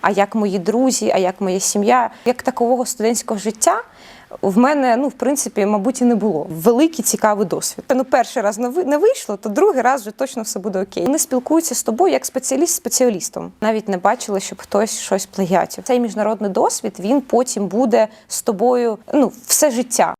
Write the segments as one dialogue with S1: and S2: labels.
S1: а як мої друзі, а як моя сім'я. Як такового студентського життя в мене, ну, в принципі, мабуть, і не було. Великий цікавий досвід. Ну, перший раз не ви- не вийшло, то другий раз вже точно все буде окей. Вони спілкуються з тобою як спеціаліст спеціалістом. Навіть не бачили, щоб хтось щось плагіатів. Цей міжнародний досвід він потім буде з тобою ну, все життя.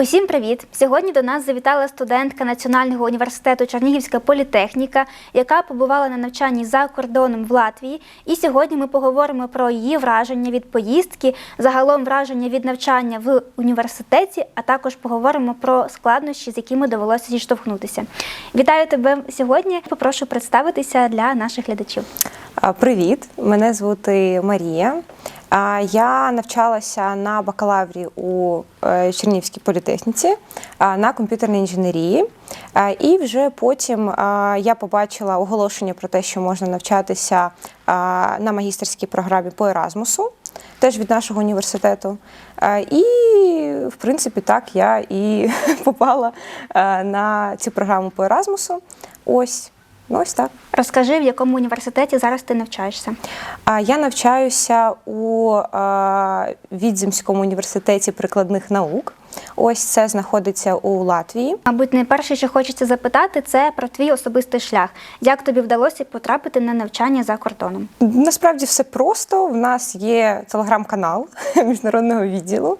S2: Усім привіт! Сьогодні до нас завітала студентка Національного університету Чернігівська політехніка, яка побувала на навчанні за кордоном в Латвії. І сьогодні ми поговоримо про її враження від поїздки, загалом враження від навчання в університеті, а також поговоримо про складнощі, з якими довелося зіштовхнутися. Вітаю тебе сьогодні. Попрошу представитися для наших глядачів.
S1: Привіт, мене звати Марія. Я навчалася на бакалаврі у е, Чернігівській політехніці на комп'ютерній інженерії. І вже потім я побачила оголошення про те, що можна навчатися на магістерській програмі по Еразмусу, теж від нашого університету. І, в принципі, так я і попала на цю програму по Еразмусу. Ось, ну ось так.
S2: Розкажи, в якому університеті зараз ти навчаєшся.
S1: Я навчаюся у Відземському університеті прикладних наук. Ось це знаходиться у Латвії.
S2: Мабуть, найперше, що хочеться запитати, це про твій особистий шлях. Як тобі вдалося потрапити на навчання за кордоном?
S1: Насправді все просто. В нас є телеграм-канал міжнародного відділу.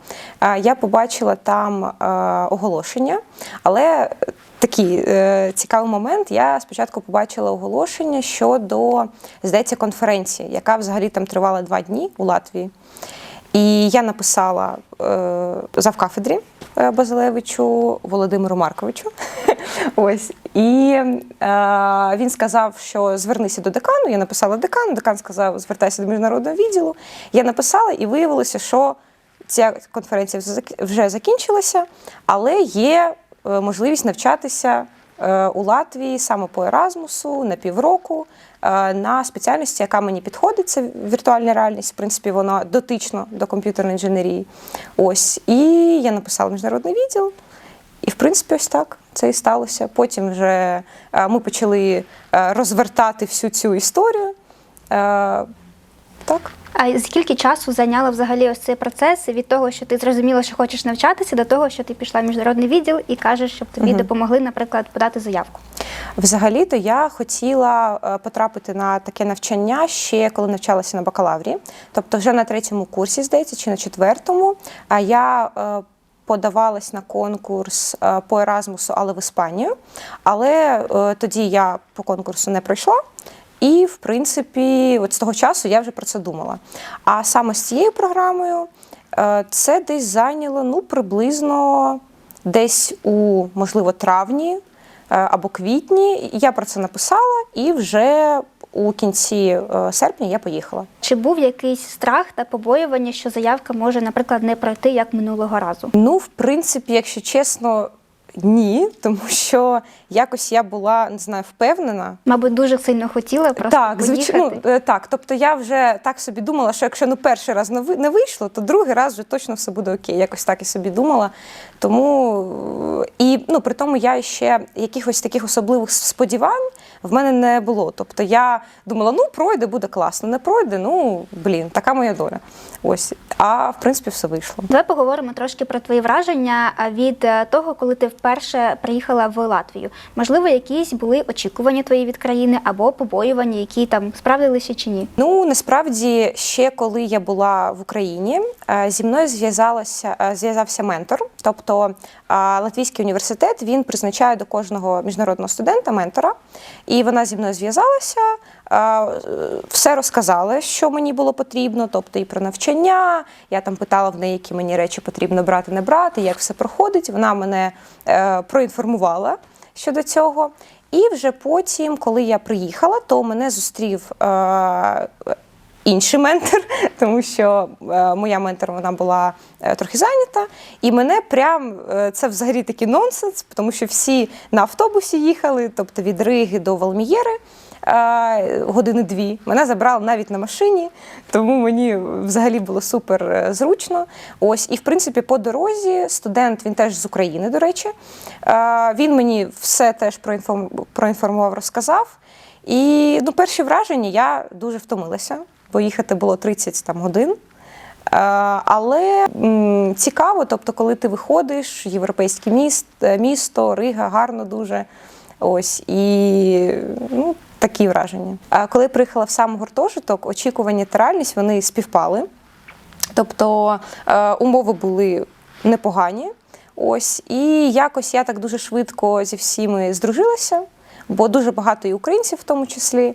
S1: Я побачила там оголошення, але такий е, цікавий момент. Я спочатку побачила оголошення щодо, здається, конференції, яка взагалі там тривала два дні у Латвії. І я написала е, завкафедрі е, Базилевичу Володимиру Марковичу. Ось. І е, він сказав, що звернися до декану. Я написала декану, декан сказав, звертайся до міжнародного відділу. Я написала, і виявилося, що ця конференція вже зак- вже закінчилася, але є можливість навчатися е, у Латвії саме по Еразмусу на півроку е, на спеціальності, яка мені підходить. Це віртуальна реальність. В принципі, вона дотично до комп'ютерної інженерії. Ось. І я написала міжнародний відділ. І, в принципі, ось так це і сталося. Потім вже е, ми почали е, розвертати всю цю історію. Так.
S2: А скільки часу зайняло взагалі ось цей процес від того, що ти зрозуміла, що хочеш навчатися, до того, що ти пішла в міжнародний відділ і кажеш, щоб тобі допомогли, наприклад, подати заявку?
S1: Взагалі-то я хотіла е, потрапити на таке навчання ще коли навчалася на бакалаврі. Тобто, вже на третьому курсі, здається, чи на четвертому. А я е, подавалась на конкурс е, по Еразмусу, але в Іспанію. Але тоді я по конкурсу не пройшла. І, в принципі, от з того часу я вже про це думала. А саме з цією програмою е, це десь зайняло ну, приблизно десь у, можливо, травні е, або квітні. Я про це написала, і вже у кінці е, серпня я поїхала.
S2: Чи був якийсь страх та побоювання, що заявка може, наприклад, не пройти як минулого разу?
S1: Ну, в принципі, якщо чесно, ні, тому що якось я була не знаю, впевнена.
S2: Мабуть, дуже сильно хотіла просто
S1: Так, звичайно, ну, е, так. Тобто я вже так собі думала, що якщо ну перший раз не ви- не вийшло, то другий раз вже точно все буде окей. Якось так і собі думала. Тому е, і ну при тому я ще якихось таких особливих сподівань в мене не було. Тобто я думала, ну пройде, буде класно. Не пройде, ну блін, така моя доля. Ось. А в принципі все вийшло.
S2: Давай поговоримо трошки про твої враження від е, того, коли ти вперше приїхала в Латвію. Можливо, якісь були очікування твої від країни або побоювання, які там справдилися чи ні?
S1: Ну насправді ще коли я була в Україні, е, зі мною зв'язалася е, зв'язався ментор. Тобто Латвійський університет він призначає до кожного міжнародного студента ментора, і вона зі мною зв'язалася. Все розказала, що мені було потрібно, тобто і про навчання. Я там питала в неї, які мені речі потрібно брати, не брати, як все проходить. Вона мене е, проінформувала щодо цього. І вже потім, коли я приїхала, то мене зустрів е, інший ментор, тому що е, моя ментор вона була трохи зайнята. І мене прям це взагалі такий нонсенс, тому що всі на автобусі їхали, тобто від Риги до Валмієри. Е, години дві. Мене забрали навіть на машині, тому мені взагалі було супер е, зручно. Ось, і в принципі, по дорозі студент він теж з України, до речі. Він мені все теж проінформував, розказав. І ну, перші враження я дуже втомилася, бо їхати було 30 там, годин. Але цікаво, тобто, коли ти виходиш, європейське міст, е, місто, Рига, гарно дуже. Ось і ну, такі враження. А коли приїхала в сам гуртожиток, очікування та реальність вони співпали. Тобто е, умови були непогані. Ось, і якось я так дуже швидко зі всіми здружилася, бо дуже багато і українців в тому числі.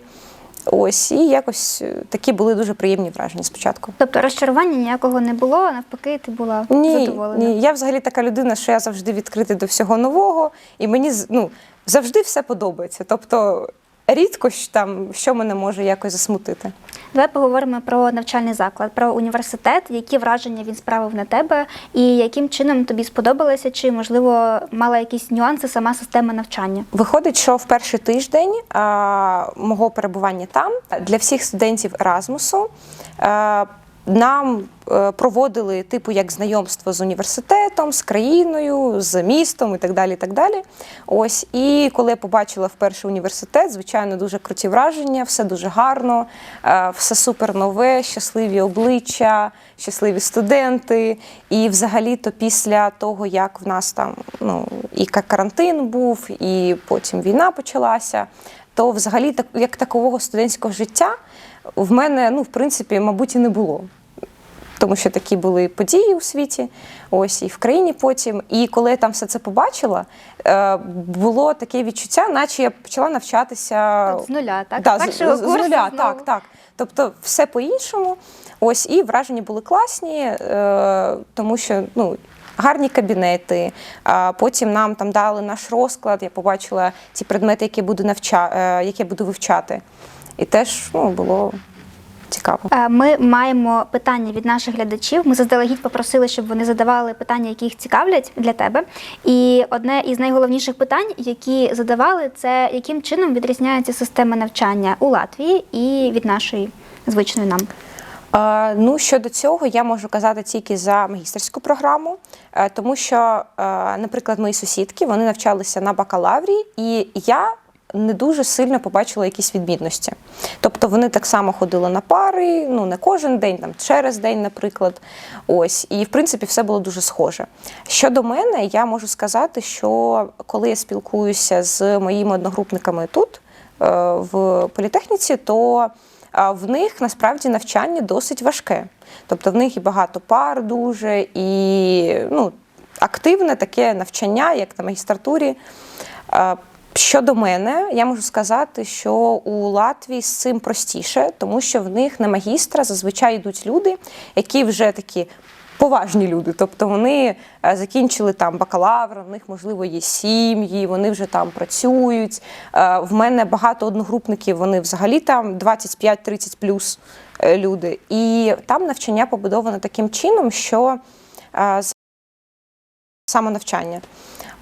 S1: Ось, і якось е, такі були дуже приємні враження спочатку.
S2: Тобто розчарування ніякого не було, а навпаки, ти була
S1: Ні,
S2: задоволена.
S1: ні, я взагалі така людина, що я завжди відкрита до всього нового, і мені ну, завжди все подобається. Тобто рідко там що мене може якось засмутити.
S2: Давай поговоримо про навчальний заклад, про університет, які враження він справив на тебе, і яким чином тобі сподобалося, чи можливо мала якісь нюанси сама система навчання.
S1: Виходить, що в перший тиждень а, мого перебування там для всіх студентів Еразмусу нам е, проводили типу як знайомство з університетом, з країною, з містом і так далі. І так далі. Ось і коли я побачила вперше університет, звичайно, дуже круті враження, все дуже гарно, е, все супер нове, щасливі обличчя, щасливі студенти. І взагалі-то після того, як в нас там ну і карантин був, і потім війна почалася, то взагалі так як такового студентського життя в мене, ну, в принципі, мабуть, і не було. Тому що такі були події у світі, ось і в країні потім. І коли я там все це побачила, е, було таке відчуття, наче я почала навчатися
S2: От з нуля, так?
S1: Да,
S2: З
S1: з, нуля,
S2: знову.
S1: так, так. Тобто все по-іншому. Ось і враження були класні, е, тому що ну. Гарні кабінети. А потім нам там дали наш розклад. Я побачила ці предмети, які буду навча, е, які я буду вивчати. І теж ну, було цікаво.
S2: Е, Ми маємо питання від наших глядачів. Ми заздалегідь попросили, щоб вони задавали питання, які їх цікавлять для тебе. І одне із найголовніших питань, які задавали, це яким чином відрізняється система навчання у Латвії і від нашої звичної нам.
S1: Е, Ну, щодо цього, я можу казати тільки за магістерську програму, е, тому що, наприклад, мої сусідки вони навчалися на бакалаврі, і я не дуже сильно побачила якісь відмінності. Тобто вони так само ходили на пари, ну не кожен день, там через день, наприклад. Ось, і в принципі все було дуже схоже. Щодо мене, я можу сказати, що коли я спілкуюся з моїми одногрупниками тут, е, в політехніці, то в них насправді навчання досить важке. Тобто в них і багато пар дуже, і ну, активне таке навчання, як на магістратурі. Щодо мене, я можу сказати, що у Латвії з цим простіше, тому що в них на магістра зазвичай йдуть люди, які вже такі поважні люди. Тобто вони е, закінчили там бакалавр, в них можливо є сім'ї, вони вже там працюють. Е, В мене багато одногрупників, вони взагалі там 25-30 плюс е, люди. І там навчання побудовано таким чином, що е, з- самонавчання.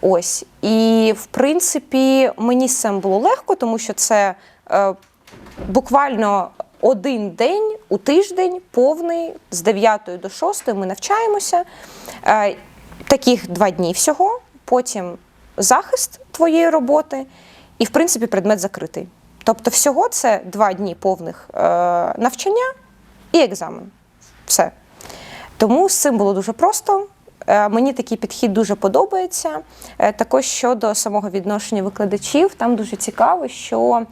S1: Ось. І в принципі мені з цим було легко, тому що це е, буквально один день у тиждень, повний, з 9 до 6 ми навчаємося. Е, таких два дні всього, потім захист твоєї роботи, і, в принципі, предмет закритий. Тобто, всього це два дні повних е, навчання і екзамен. Все. Тому з цим було дуже просто. Е, Мені такий підхід дуже подобається. Е, Також щодо самого відношення викладачів, там дуже цікаво, що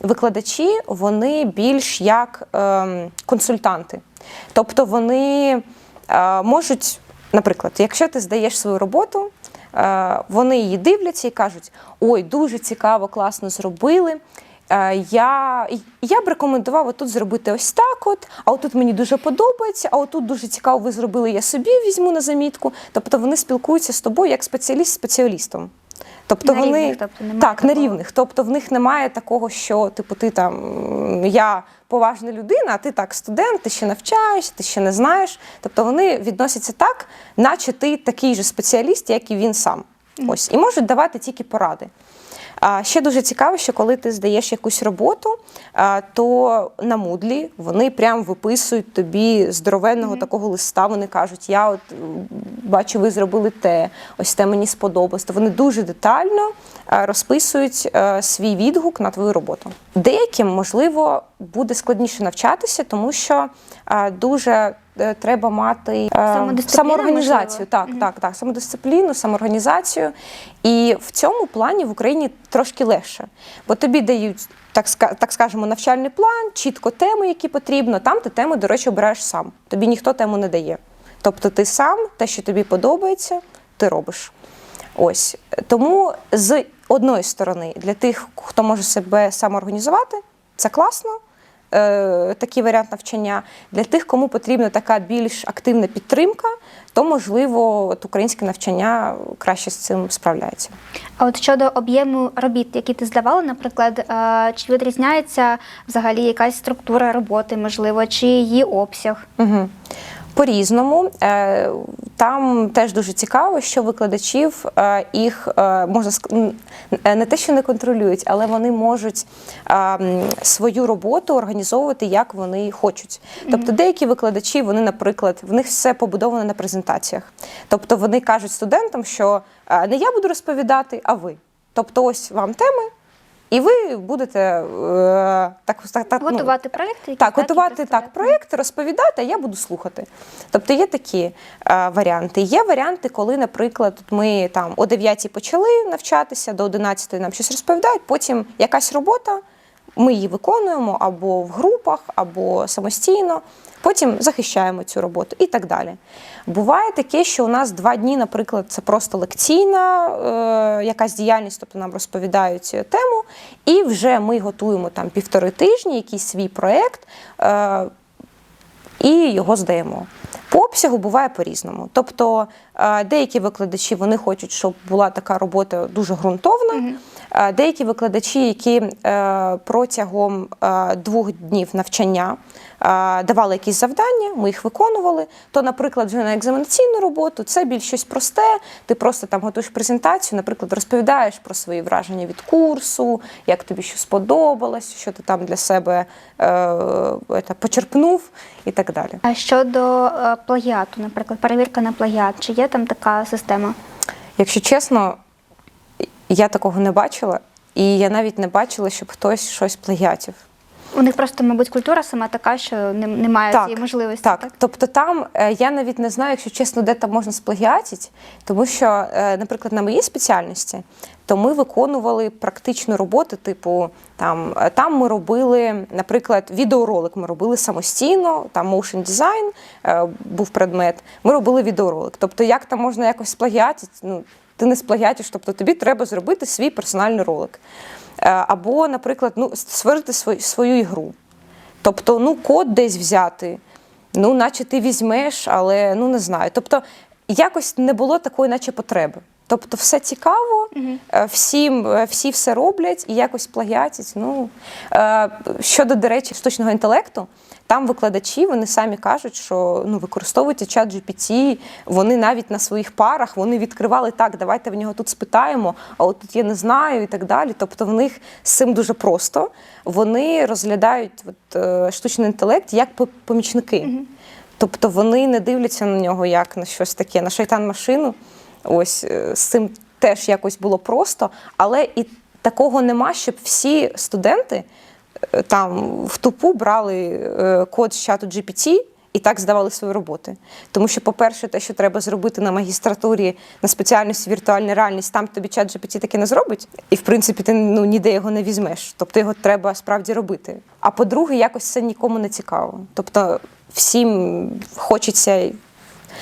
S1: викладачі вони більш як ем, консультанти. Тобто вони е, можуть, наприклад, якщо ти здаєш свою роботу, е, вони її дивляться і кажуть: ой, дуже цікаво, класно зробили. Е, Я, я б рекомендувала тут зробити ось так, от, а отут мені дуже подобається, а отут дуже цікаво, ви зробили, я собі візьму на замітку. Тобто вони спілкуються з тобою як спеціаліст з спеціалістом. Тобто
S2: На
S1: вони
S2: рівних, тобто немає
S1: так, на рівних. Тобто в них немає такого, що типу ти там я поважна людина, а ти так студент, ти ще навчаєшся, ти ще не знаєш. Тобто вони відносяться так, наче ти такий же спеціаліст, як і він сам. Ось і можуть давати тільки поради. А ще дуже цікаво, що коли ти здаєш якусь роботу, то на Moodle вони прям виписують тобі здоровенного такого листа. Вони кажуть, я от бачу, ви зробили те, ось те мені сподобалось. То вони дуже детально розписують свій відгук на твою роботу. Деяким, можливо, буде складніше навчатися, тому що дуже треба мати е, самоорганізацію. Так, так, так, самодисципліну, самоорганізацію. І в цьому плані в Україні трошки легше, бо тобі дають. Так, так скажемо, навчальний план, чітко теми, які потрібно. Там ти теми, до речі, обираєш сам. Тобі ніхто тему не дає. Тобто ти сам, те, що тобі подобається, ти робиш. Ось тому з одної сторони, для тих, хто може себе самоорганізувати, це класно. Е, такий варіант навчання. Для тих, кому потрібна така більш активна підтримка, то можливо от українське навчання краще з цим справляється.
S2: А от щодо об'єму робіт, які ти здавала, наприклад, е, чи відрізняється взагалі якась структура роботи, можливо, чи її обсяг?
S1: Угу. По-різному. Е, Там теж дуже цікаво, що викладачів е, їх е, можна не те, що не контролюють, але вони можуть свою роботу організовувати як вони хочуть. Тобто деякі викладачі, вони, наприклад, в них все побудовано на презентаціях. Тобто вони кажуть студентам, що не я буду розповідати, а ви. Тобто, ось вам теми. І ви будете е, так, так, так ну,
S2: Готувати проєкти? якісь,
S1: так, готувати так
S2: представляти?
S1: проєкт, розповідати, а я буду слухати. Тобто є такі е, варіанти. Є варіанти, коли, наприклад, ми там о 9 почали навчатися, до 11 нам щось розповідають, потім якась робота, ми її виконуємо або в групах, або самостійно. Потім захищаємо цю роботу і так далі. Буває таке, що у нас два дні, наприклад, це просто лекційна е, якась діяльність, тобто нам розповідають цю тему, і вже ми готуємо там півтори тижні, якийсь свій проєкт. Е, і його здаємо. По обсягу буває по-різному. Тобто е, деякі викладачі вони хочуть, щоб була така робота дуже ґрунтовна. Е, Деякі викладачі, які е, протягом е, двох днів навчання давали якісь завдання, ми їх виконували. То, наприклад, вже на екзаменаційну роботу це більш щось просте. Ти просто там готуєш презентацію, наприклад, розповідаєш про свої враження від курсу, як тобі що сподобалось, що ти там для себе почерпнув і так далі.
S2: А щодо плагіату, наприклад, перевірка на плагіат, чи є там така система?
S1: Якщо чесно, я такого не бачила, і я навіть не бачила, щоб хтось щось плагіатів.
S2: У них просто, мабуть, культура сама така, що не- немає цієї можливості.
S1: Так, тобто там е, я навіть не знаю, якщо чесно, де там можна сплагіатити, тому що, е, наприклад, на моїй спеціальності, то ми виконували практичну роботу, типу, там, е, там ми робили, наприклад, відеоролик ми робили самостійно, там motion е, був предмет, ми робили відеоролик. Тобто, як там можна якось сплагіатити, ну, ти не сплагіатиш, тобто тобі треба зробити свій персональний ролик. Е, Або, наприклад, ну, створити свою, свою ігру. Тобто, ну, код десь взяти, ну, наче ти візьмеш, але ну не знаю. Тобто, якось не було такої, наче потреби. Тобто, все цікаво, е, всім, е, всі все роблять і якось плагіатять. Ну, щодо, до речі, штучного інтелекту, там викладачі вони самі кажуть, що ну, використовуйте чат GPT, вони навіть на своїх парах вони відкривали так, давайте в нього тут спитаємо, а от тут я не знаю і так далі. Тобто в них з цим дуже просто. Вони розглядають от, е, штучний інтелект як по- помічники. Тобто вони не дивляться на нього як на щось таке, на шайтан-машину. Ось е, з цим теж якось було просто, але і такого нема, щоб всі студенти там в тупу брали е, код з чату GPT і так здавали свої роботи. Тому що, по-перше, те, що треба зробити на магістратурі на спеціальності віртуальна реальність, там тобі чат GPT таки не зробить, і в принципі ти ну ніде його не візьмеш. Тобто його треба справді робити. А по-друге, якось це нікому не цікаво. Тобто всім хочеться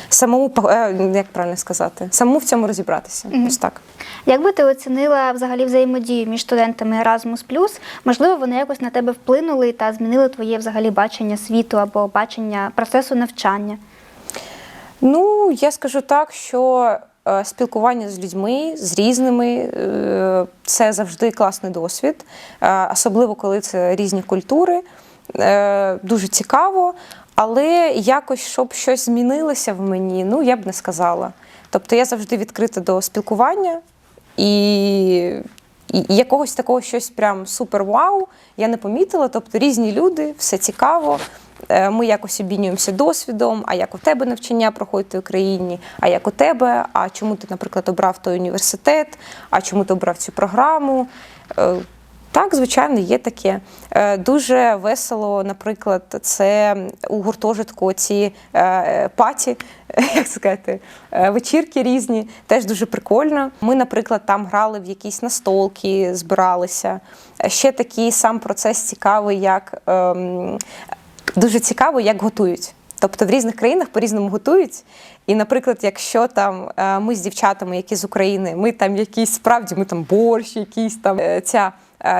S1: самому е, як правильно сказати, самому в цьому розібратися. Ось так.
S2: Як би ти оцінила взагалі взаємодію між студентами Erasmus+, можливо, вони якось на тебе вплинули та змінили твоє взагалі бачення світу або бачення процесу навчання?
S1: Ну, я скажу так, що е, спілкування з людьми, з різними, е, це завжди класний досвід, особливо коли це різні культури. Дуже цікаво, але якось, щоб щось змінилося в мені, ну я б не сказала. Тобто я завжди відкрита до спілкування і І якогось такого щось прям супер вау я не помітила. Тобто різні люди, все цікаво. Е, Ми якось обмінюємося досвідом, а як у тебе навчання проходить в Україні, а як у тебе, а чому ти, наприклад, обрав той університет, а чому ти обрав цю програму. Так, звичайно, є таке. Е, Дуже весело, наприклад, це у гуртожитку ці е, паті, як сказати, е, вечірки різні, теж дуже прикольно. Ми, наприклад, там грали в якісь настолки, збиралися. Ще такий сам процес цікавий, як ем, дуже цікаво, як готують. Тобто в різних країнах по-різному готують. І, наприклад, якщо там ми з дівчатами, які з України, ми там якісь справді, ми там борщ, якийсь там ця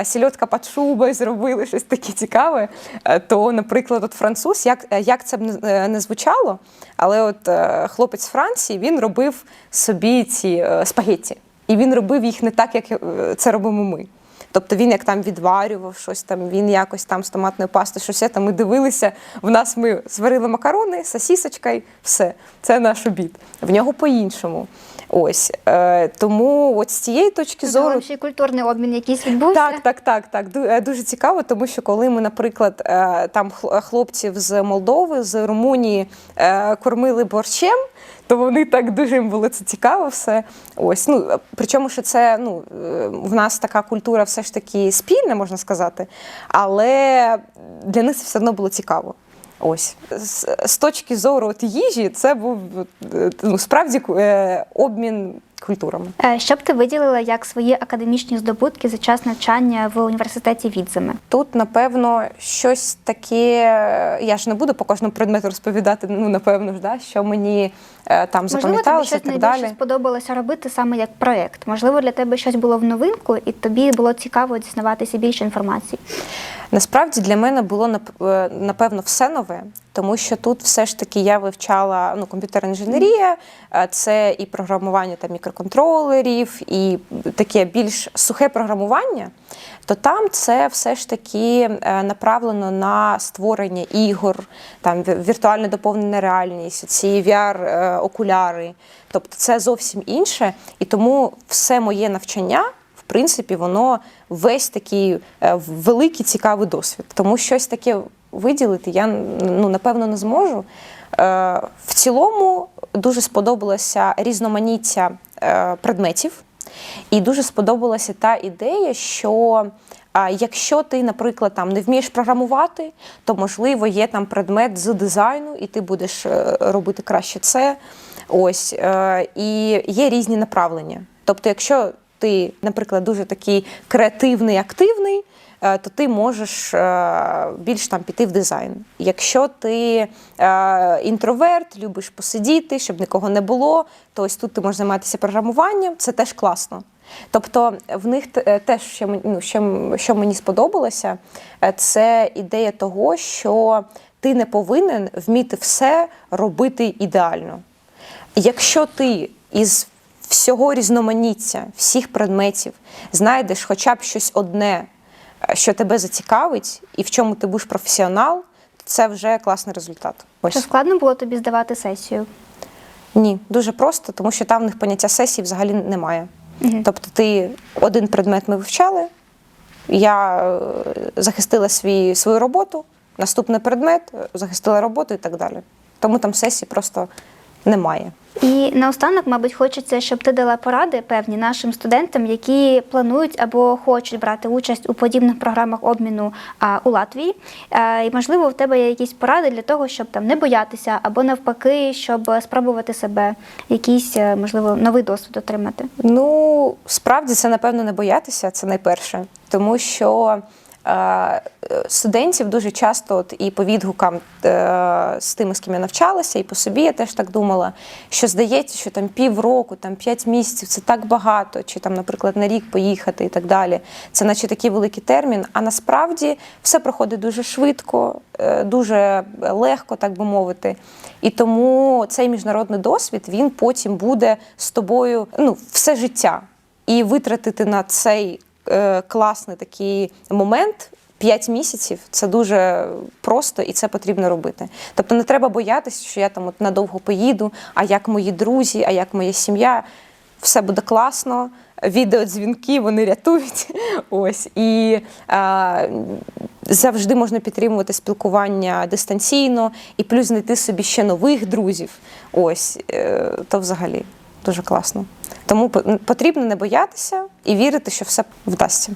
S1: сільотка під шубою зробили щось таке цікаве, е, то, наприклад, от француз, як, е, як це б не, е, звучало, але от е, хлопець Франції він робив собі ці е, спагетті. І він робив їх не так, як е, це робимо ми. Тобто він як там відварював щось там, він якось там з томатною пастою, щось там. Ми дивилися. В нас ми зварили макарони, сосісочка і все. Це наш обід. В нього по-іншому. Ось е, тому, от з цієї точки зору,
S2: Загалом ще й культурний обмін якийсь відбувся.
S1: так, так, так, так. Е, Дуже цікаво, тому що коли ми, наприклад, е, там хл- хлопців з Молдови, з Румунії е, кормили борщем, то вони так дуже їм було це цікаво все. Ось ну е, причому, що це ну е, в нас така культура все ж таки спільна, можна сказати, але для них це все одно було цікаво. Ось. З, з точки зору от їжі, це був е, ну, справді е, обмін культурами.
S2: Е, Що б ти виділила як свої академічні здобутки за час навчання в університеті Відземи?
S1: Тут, напевно, щось таке. Я ж не буду по кожному предмету розповідати, ну, напевно ж, да, що мені е, там
S2: Можливо, тобі
S1: запам'яталося
S2: щось найбільше сподобалося робити саме як проєкт. Можливо, для тебе щось було в новинку, і тобі було цікаво дізнаватися більше інформації.
S1: Насправді для мене було нап- е, напевно все нове, тому що тут все ж таки я вивчала ну, комп'ютерна інженерія, е, це і програмування там, мікроконтролерів, і таке більш сухе програмування. То там це все ж таки е, направлено на створення ігор, там віртуальна доповнена реальність, ці VR-окуляри. Тобто це зовсім інше, і тому все моє навчання в принципі, воно весь такий е, великий цікавий досвід. Тому щось таке виділити я ну, напевно не зможу. Е, В цілому дуже сподобалося різноманіття е, предметів, і дуже сподобалася та ідея, що якщо ти, наприклад, там не вмієш програмувати, то можливо є там предмет з дизайну, і ти будеш е, робити краще це. Ось і є різні направлення. Тобто, якщо ти, наприклад, дуже такий креативний, активний, то ти можеш е, більш там піти в дизайн. Якщо ти е, інтроверт, любиш посидіти, щоб нікого не було, то ось тут ти можеш займатися програмуванням, це теж класно. Тобто в них е, теж, що, ну, що, мені сподобалося, е, це ідея того, що ти не повинен вміти все робити ідеально. Якщо ти із всього різноманіття, всіх предметів знайдеш хоча б щось одне, е, що тебе зацікавить, і в чому ти будеш професіонал, це вже класний результат.
S2: Чи складно було тобі здавати сесію?
S1: Ні, дуже просто, тому що там в них поняття сесії взагалі немає. Тобто, ти один предмет ми вивчали, я е, захистила свій, свою роботу, наступний предмет, е, захистила роботу і так далі. Тому там сесії просто немає.
S2: І наостанок, мабуть, хочеться, щоб ти дала поради певні нашим студентам, які планують або хочуть брати участь у подібних програмах обміну а, у Латвії. А, і можливо, в тебе є якісь поради для того, щоб там не боятися, або навпаки, щоб спробувати себе, якийсь е, можливо новий досвід отримати.
S1: Ну, справді це, напевно, не боятися, це найперше. Тому що е, студентів дуже часто, от, і по відгукам е, з тими, з ким я навчалася, і по собі я теж так думала, що здається, що там півроку, там п'ять місяців це так багато, чи там, наприклад, на рік поїхати і так далі. Це наче такий великий термін. А насправді все проходить дуже швидко, е, дуже легко, так би мовити. І тому цей міжнародний досвід він потім буде з тобою ну, все життя. І витратити на цей е, класний такий момент. П'ять місяців це дуже просто і це потрібно робити. Тобто не треба боятися, що я там от надовго поїду, а як мої друзі, а як моя сім'я. все буде класно. Відеодзвінки вони рятують. Ось і е, завжди можна підтримувати спілкування дистанційно і плюс знайти собі ще нових друзів. Ось е, то взагалі дуже класно. Тому по- потрібно не боятися і вірити, що все вдасться.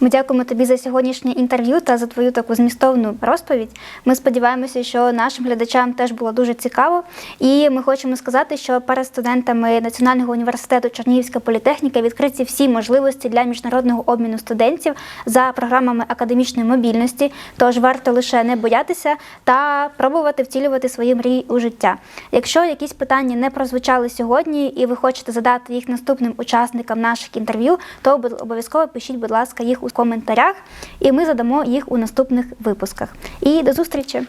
S2: Ми дякуємо тобі за сьогоднішнє інтерв'ю та за твою таку змістовну розповідь. Ми сподіваємося, що нашим глядачам теж було дуже цікаво. І ми хочемо сказати, що перед студентами Національного університету Чернігівська політехніка відкриті всі можливості для міжнародного обміну студентів за програмами академічної мобільності. Тож варто лише не боятися та пробувати втілювати свої мрії у життя. Якщо якісь питання не прозвучали сьогодні, і ви хочете задати їх наступним учасникам наших інтерв'ю, то обов'язково пишіть, будь ласка, їх у коментарях, і ми задамо їх у наступних випусках. І до зустрічі!